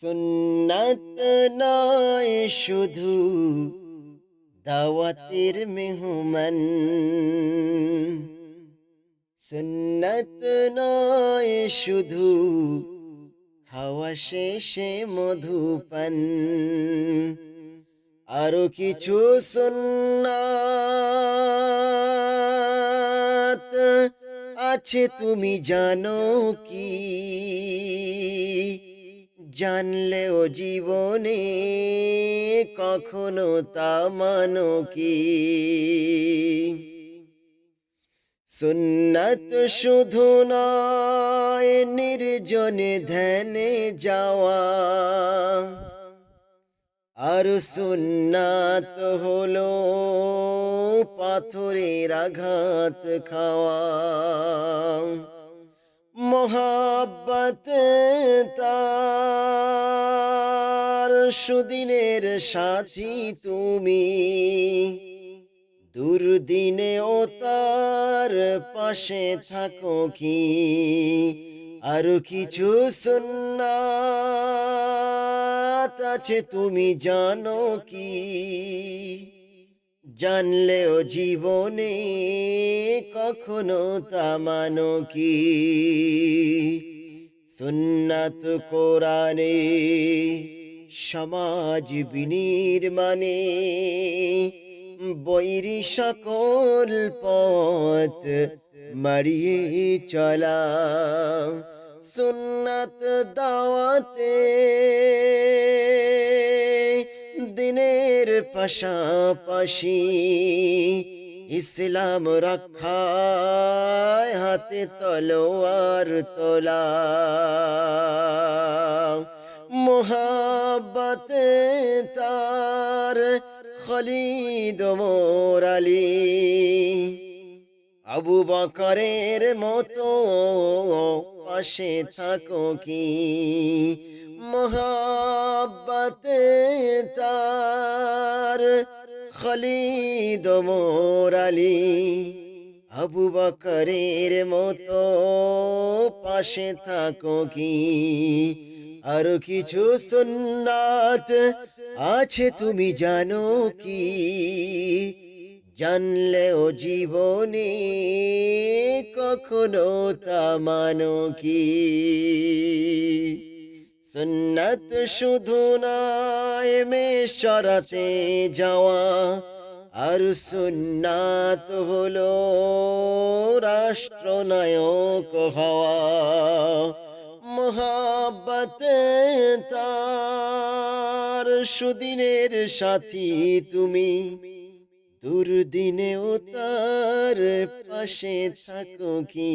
সুন্নাত নয়, শুধু দাওয়াতের মেহমান। সুন্নাত নয়, শুধু খাওয়া শেষে মধুপান আরও কিছু সুন্নাত আছে, তুমি জানো কি? জানলেও জীবনে কখনো তা মানো কি? সুন্নাত শুধু নয়, নির্জনে ধ্যানে যাওয়া। আর সুন্নাত হলো পাথরের আঘাত খাওয়া। মোহাব্বত তার সুদিনের সাথী তুমি। দুর্দিনে ও তার পাশে থাকো কি? আর কিছু সুন্নাত আছে, তুমি জানো কি? জানলেও জীবনে কখনো তা মানো কি? সুন্নাত কোরআনে, সমাজ বিনির্মাণে, বৈরি সকল পথ মারিয়ে চলা। সুন্নাত দাওয়াতে দিনের পাশাপাশি ইসলাম রক্ষায় হাতে তলোয়ার তোলা। মোহাবত তার খলিদ মোরালি আবু বকরের মতো পাশে থাকো কি? মোহাব্বত তার খলিদ মোরালি আবু বকরের মতো পাশে থাকো কি? আর কিছু সুন্নাত আছে তুমি জানো কি? জানলেও জীবনে কখনো তা মানো কি? সুন্নত শুধু মেষ চড়াতে যাওয়া আর সুন্নাত হলো রাষ্ট্রনায়ক হওয়া। মহাব্বত তার সুদিনের সাথী তুমি, দুর্দিনেও তার পাশে থাকো কি?